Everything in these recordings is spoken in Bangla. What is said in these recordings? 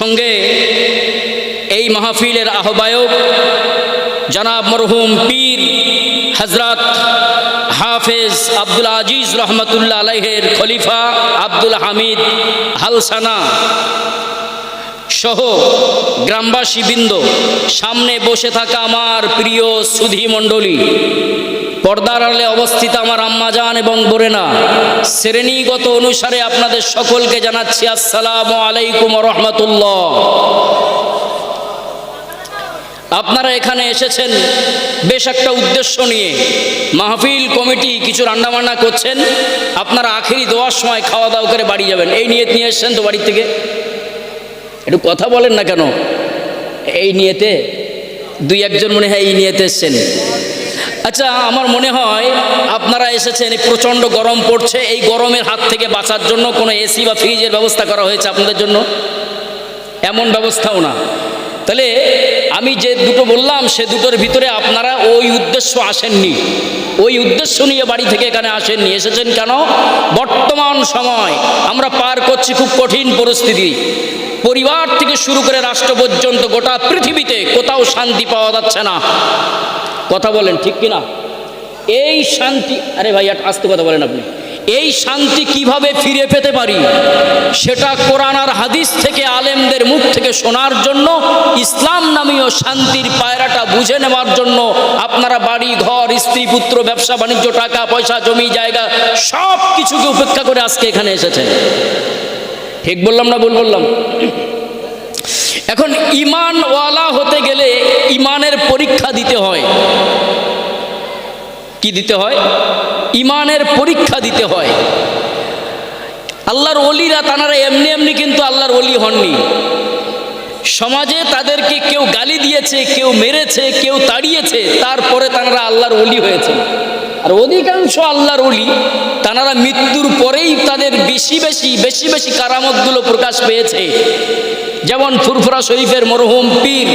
সঙ্গে এই মাহফিলের আহ্বায়ক জনাব মরহুম পীর হজরত হাফেজ আব্দুল আজিজ রহমতুল্লাহ আলাইহের খলিফা আব্দুল হামিদ হালসানা সহ গ্রামবাসী বৃন্দ সামনে বসে থাকা আমার প্রিয় সুধী মণ্ডলী পর্দার আড়ালে অবস্থিত আমার আম্মাজান এবং বোরেনা শ্রেণীগত অনুসারে আপনাদের সকলকে জানাচ্ছি আসসালামু আলাইকুম রহমতুল্লাহ। আপনারা এখানে এসেছেন বেশ একটা উদ্দেশ্য নিয়ে। মাহফিল কমিটি কিছু রান্নাবান্না করছেন, আপনারা আখেরি দোয়ার সময় খাওয়া দাওয়া করে বাড়ি যাবেন। এই নিয়ে নিয়ে এসছেন তো বাড়ির থেকে? একটু কথা বলেন না কেন? এই নিয়েতে দুই একজন মনে হয় এই নিয়েতে এসছেন। আচ্ছা আমার মনে হয় আপনারা এসেছেন প্রচণ্ড গরম পড়ছে, এই গরমের হাত থেকে বাঁচার জন্য কোনো এসি বা ফ্রিজের ব্যবস্থা করা হয়েছে আপনাদের জন্য? এমন ব্যবস্থাও না। তাহলে আমি যে দুটো বললাম, সে দুটোর ভিতরে আপনারা ওই উদ্দেশ্য আসেননি। ওই উদ্দেশ্য নিয়ে বাড়ি থেকে এখানে আসেননি। এসেছেন কেন? বর্তমান সময় আমরা পার করছি খুব কঠিন পরিস্থিতি। পরিবার থেকে শুরু করে রাষ্ট্র পর্যন্ত গোটা পৃথিবীতে কোথাও শান্তি পাওয়া যাচ্ছে না। কথা বলেন, ঠিক কিনা? এই শান্তি আরে ভাই আস্তে কথা বলেন আপনি। এই শান্তি কীভাবে ফিরে পেতে পারি? সেটা কোরআন আর হাদিস থেকে আলেমদের মুখ থেকে শোনার জন্য, ইসলাম নামীয় শান্তির পায়রাটা বুঝে নেওয়ার জন্য আপনারা বাড়ি, ঘর, স্ত্রী, পুত্র, ব্যবসা, বাণিজ্য, টাকা, পয়সা, জমি, জায়গা সব কিছুকে উপেক্ষা করে আজকে এখানে এসেছেন ঠিক বললাম না ভুল বললাম? এখন ইমানওয়ালা হতে গেলে ইমানের পরীক্ষা দিতে হয়। কি দিতে হয়? ইমানের পরীক্ষা দিতে হয়। আল্লাহর অলিরা তানারা এমনি এমনি কিন্তু আল্লাহর অলি হননি। সমাজে তাদেরকে কেউ গালি দিয়েছে, কেউ মেরেছে, কেউ তাড়িয়েছে, তারপরে তানারা আল্লাহর অলি হয়েছে। আর অধিকাংশ আল্লাহর অলি তানারা মৃত্যুর পরেই তাদের বেশি বেশি বেশি বেশি কারামতগুলো প্রকাশ পেয়েছে। যেমন ফুরফুরা শরীফের মরহুম পীর,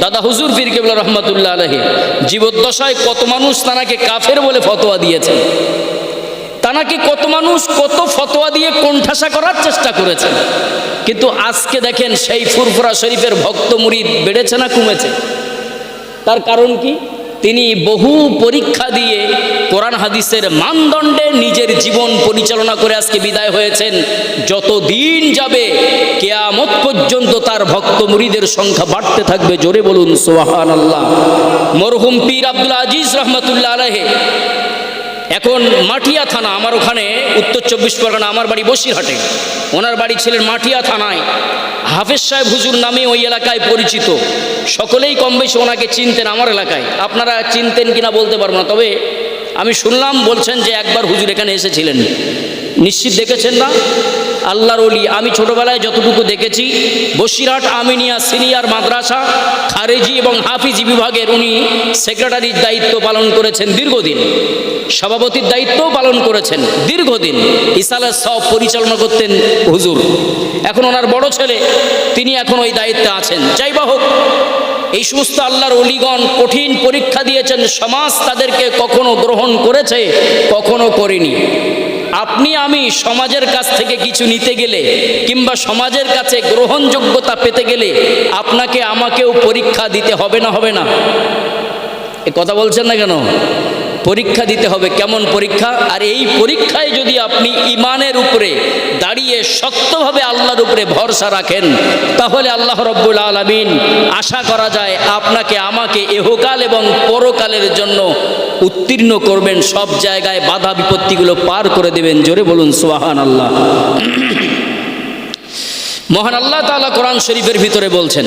দাদা হুজুর পীর কেবলা রহমতুল্লাহ আলহী জীবদ্দশায় কত মানুষ তানাকে কাফের বলে ফতোয়া দিয়েছেন তানাকে কত মানুষ কত ফতোয়া দিয়ে কোণঠাসা করার চেষ্টা করেছেন কিন্তু আজকে দেখেন সেই ফুরফুরা শরীফের ভক্ত মুড়ি বেড়েছে না কমেছে? তার কারণ কি? তিনি বহু পরীক্ষা দিয়ে কোরআন হাদিসের মানদণ্ডে নিজের জীবন পরিচালনা করে আজকে বিদায় হয়েছেন। যত দিন যাবে কেয়ামত পর্যন্ত তার ভক্ত মুড়িদের সংখ্যা বাড়তে থাকবে। জোরে বলুন সোহান আল্লাহ মরহুম পীর আব্দুল আজিজ রহমতুল্লাহ আলহে এখন মাটিয়া থানা আমার ওখানে, উত্তর চব্বিশ পরগনা, আমার বাড়ি বসিরহাটে। ওনার বাড়ি ছিলেন মাটিয়া থানায়। হাফেজ সাহেব হুজুর নামে ওই এলাকায় পরিচিত। সকলেই কম বেশি ওনাকে চিনতেন আমার এলাকায়। আপনারা চিনতেন কিনা বলতে পারব না, তবে আমি শুনলাম বলছেন যে একবার হুজুর এখানে এসেছিলেন। নিশ্চিত দেখেছেন না? আল্লাহর অলি আমি ছোটবেলায় যতটুকু দেখেছি, বসিরহাট আমিনিয়া সিনিয়র মাদ্রাসা, খারেজি এবং হাফিজি বিভাগের উনি সেক্রেটারির দায়িত্ব পালন করেছেন দীর্ঘদিন। সভাপতির দায়িত্বও পালন করেছেন দীর্ঘদিন। ইসালের সব পরিচালনা করতেন হুজুর। এখন ওনার বড় ছেলে, তিনি এখন ওই দায়িত্বে আছেন। যাই বা হোক এই সমস্ত আল্লাহর অলিগণ কঠিন পরীক্ষা দিয়েছেন, সমাজ তাদেরকে কখনো গ্রহণ করেছে, কখনো করেনি। আপনি, আমি সমাজের কাছ থেকে কিছু নিতে গেলে কিংবা সমাজের কাছে গ্রহণযোগ্যতা পেতে গেলে আপনাকে আমাকেও পরীক্ষা দিতে হবে না হবে না। এ কথা বলছেন না কেন? পরীক্ষা দিতে হবে, কেমন পরীক্ষা? আর এই পরীক্ষায় যদি আপনি ইমানের উপরে দাঁড়িয়ে শক্তভাবে আল্লাহর উপরে ভরসা রাখেন, তাহলে আল্লাহ রব্বুল আলমিন আশা করা যায় আপনাকে, আমাকে এহকাল এবং পরকালের জন্য উত্তীর্ণ করবেন, সব জায়গায় বাধা বিপত্তিগুলো পার করে দেবেন। জোরে বলুন সোহান আল্লাহ মহান আল্লাহ তাআলা কোরআন শরীফের ভিতরে বলছেন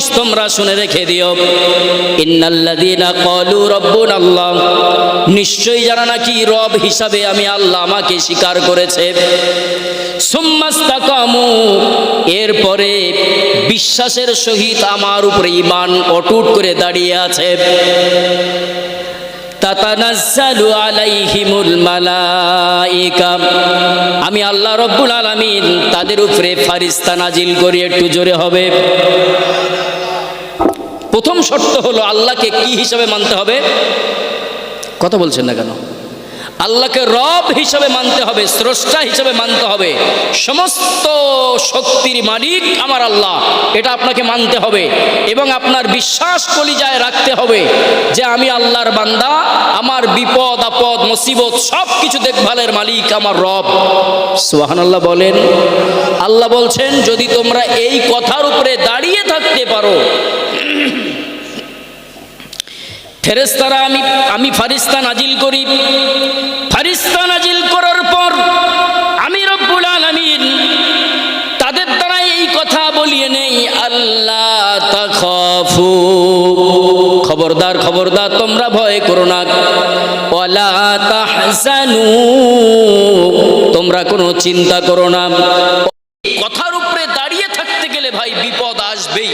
মানুষ, তোমরা শুনে রেখে দিও। ইন্নাল্লাযীনা ক্বালু রাব্বুনা আল্লাহ নিশ্চয়ই যারা নাকি রব হিসাবে আমি আল্লাহ আমাকে স্বীকার করেছে। সুম্মাস্তাকামু। এরপরে বিশ্বাসের সহিত আমার উপরে ইমান অটুট করে দাঁড়িয়ে আছে। তাতানাজ্জালু আলাইহিমুল মালাইকা। আমি আল্লাহ রব্বুল আলামিন তাদের উপরে ফারিস্তা নাজিল করি, একটু জোরে হবে। প্রথম শর্ত হলো আল্লাহকে কি হিসাবে মানতে হবে? কথা বলছেন না কেন? আল্লাহকে রব হিসাবে মানতে হবে, স্রষ্টা হিসাবে মানতে হবে। সমস্ত শক্তির মালিক আমার আল্লাহ, এটা আপনাকে মানতে হবে। এবং আপনার বিশ্বাস কলিজায় রাখতে হবে যে আমি আল্লাহর বান্দা, আমার বিপদ, আপদ, মুসিবত সব কিছু দেখভালের মালিক আমার রব। সোহান আল্লাহ বলেন, আল্লাহ বলছেন, যদি তোমরা এই কথার উপরে দাঁড়িয়ে থাকতে পারো ফেরেস্তারা আমি আমি ফারিস্তা নাজিল করি। ফারিস্তা নাজিল করার পর আমি রব্বুল আলামিন তাদের দ্বারা এই কথা বলিয়ে নেই, আল্লাহ তাখাফু। খবরদার খবরদার, তোমরা ভয় করো না। তোমরা কোনো চিন্তা করো না। কথার উপরে দাঁড়িয়ে থাকতে গেলে ভাই বিপদ আসবেই।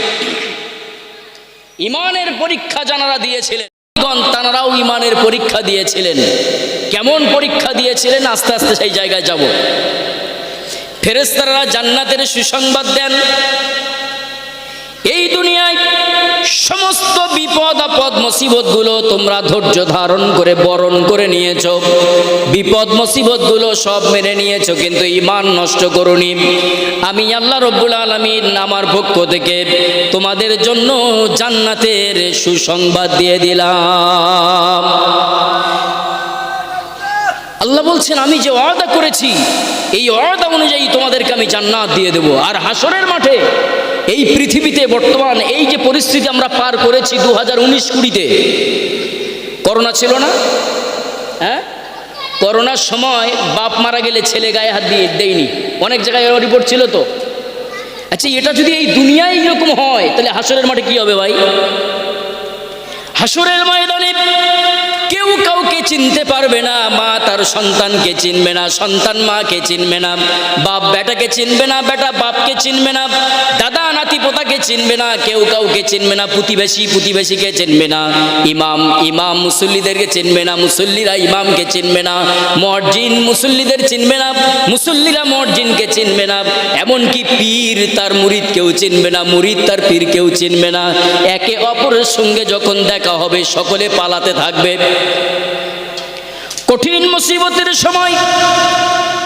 ইমানের পরীক্ষা জানারা দিয়েছিলেন। গণ তানারাও ইমানের পরীক্ষা দিয়েছিলেন। কেমন পরীক্ষা দিয়েছিলেন? আস্তে আস্তে সেই জায়গায় যাব। ফেরেস্তারা জান্নাতের সুসংবাদ দেন। এই দুনিয়ায় সমস্ত বিপদ, আপদ, মুসিবতগুলো তোমরা ধৈর্য ধারণ করে, বরণ করে নিয়েছো। বিপদ, মুসিবতগুলো সব মেনে নিয়েছো, কিন্তু ইমান নষ্ট করুনি। আমি আল্লাহ রব্বুল আলমিন আমার পক্ষ থেকে তোমাদের জন্য জান্নাতের সুসংবাদ দিয়ে দিলাম। আল্লাহ বলছেন, আমি যে ওয়াদা করেছি, এই ওয়াদা অনুযায়ী তোমাদেরকে আমি জান্নাত দিয়ে দেব। আর হাসরের মাঠে এই পৃথিবীতে বর্তমান এই যে পরিস্থিতি আমরা পার করেছি দু হাজার উনিশ কুড়িতে, করোনা ছিল না? হ্যাঁ? করোনার সময় বাপ মারা গেলে ছেলে গায়ে হাত দিয়ে দেয়নি। অনেক জায়গায় রিপোর্ট ছিল তো। আচ্ছা এটা যদি এই দুনিয়ায় এরকম হয়, তাহলে হাসরের মাঠে কি হবে ভাই? হাসরের ময়দানে কেউ কাউকে চিনতে পারবে না, মা তার সন্তানকে চিনবে না, সন্তান মাকে চিনবে না বাপ বেটাকে চিনবে না, বেটা বাপকে চিনবে না। চিনবে না, কেউ কাউকে চিনবে না, প্রতিবেশী প্রতিবেশীকে চিনবে না, ইমাম ইমাম মুসল্লিদেরকে চিনবে না, মুসল্লিরা ইমামকে চিনবে না মর্জিন মুসল্লিদের চিনবে না, মুসল্লিরা মর্জিনকে চিনবে না, এমনকি পীর তার মুরিদ কেউ চিনবে না, মুরিদ তার পীর কেউ চিনবে না। একে অপরের সঙ্গে যখন দেখা হবে, সকলে পালাতে থাকবে। কঠিন মুসিবতের সময়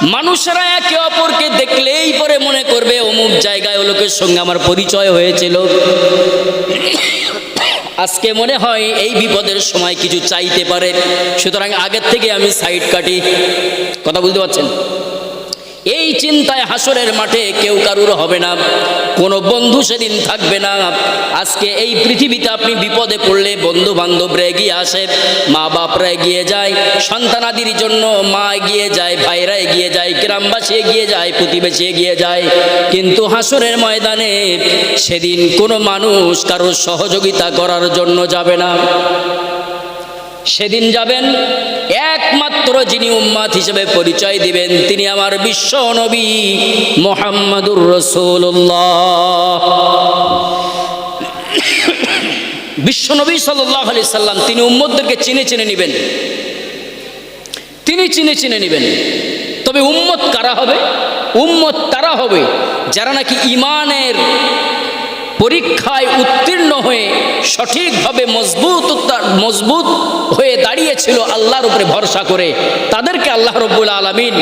মানুষেরা একে অপরকে দেখলেই পরে মনে করবে অমুক জায়গায় ও লোকের সঙ্গে আমার পরিচয় হয়েছিল। আজকে মনে হয় এই বিপদের সময় কিছু চাইতে পারে। সুতরাং আগের থেকে আমি সাইড কাটি। কথা বুঝতে পারছেন? এই চিন্তায় হাসরের মাঠে কেউ কারুর হবে না। কোনো বন্ধু সেদিন থাকবে না। আজকে এই পৃথিবীতে আপনি বিপদে পড়লে বন্ধু বান্ধবরা এগিয়ে আসে মা বাপরা এগিয়ে যায়, সন্তানাদির জন্য মা এগিয়ে যায়, ভাইরা এগিয়ে যায়, গ্রামবাসী এগিয়ে যায়, প্রতিবেশী এগিয়ে যায়। কিন্তু হাসরের ময়দানে সেদিন কোনো মানুষ কারোর সহযোগিতা করার জন্য যাবে না। সেদিন যাবেন একমাত্র যিনি উম্মাদ হিসেবে পরিচয় দিবেন, তিনি আমার বিশ্ব নবী মোহাম্মদুর রসুল্লাহ বিশ্বনবী সাল্লাহ আলি সাল্লাম, তিনি উম্মদদেরকে চিনে চিনে নেবেন। তিনি চিনে চিনে নেবেন। তবে উম্মত কারা হবে? উম্মত তারা হবে যারা নাকি ইমানের পরীক্ষায় উত্তীর্ণ হয়ে সঠিকভাবে মজবুত মজবুত হয়ে দাঁড়িয়েছিল আল্লাহর উপরে ভরসা করে, তাদেরকে আল্লাহ রব্বুল আলমিন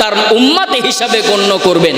তার উম্মাতে হিসাবে গণ্য করবেন।